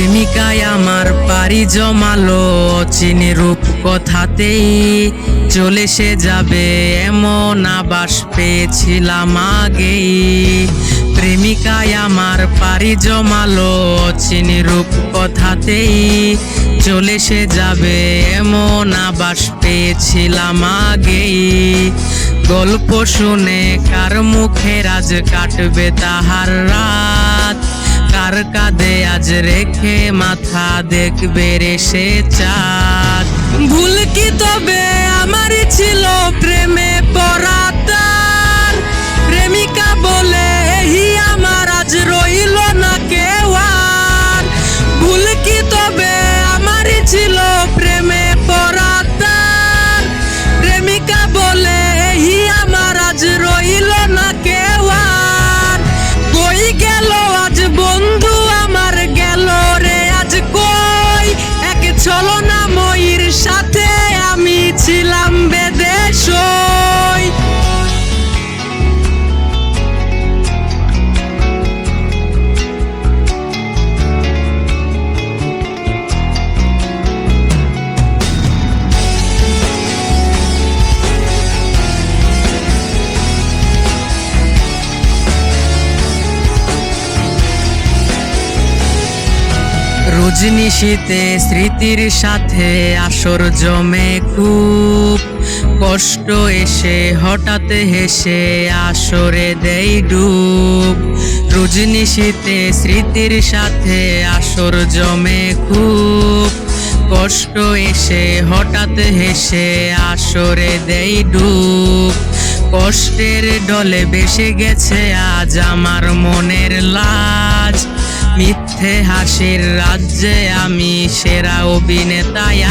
প্রেমিকায় আমার পারি জমালো চিনি রূপ কথাতেই চলে সে যাবে, এমন আবাস পেয়েছিলাম আগেই। প্রেমিকায় আমার পারি জমালো চিনি রূপ কথাতেই চলে সে যাবে, এমন আবাস পেয়েছিলাম আগেই। গল্প শুনে কার মুখে রাজ কাটবে তাহার রাত? কার কাঁধে আজ রেখে মাথা দেখবে রে সে চাঁদ? রজনিশীতে স্মৃতির সাথে আসর জমে খুব কষ্ট এসে হঠাৎ হেসে আসরে দেই ডুব। রজনিশীতে স্মৃতির সাথে আসর জমে খুব কষ্ট এসে হঠাৎ হেসে আসরে দেই ডুব। কষ্টের ডলে বেসে গেছে আজ আমার মনের মিথ্যে হাসির রাজ্যে আমি সেরা অভিনেতায়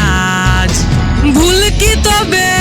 আজ। ভুল কি তবে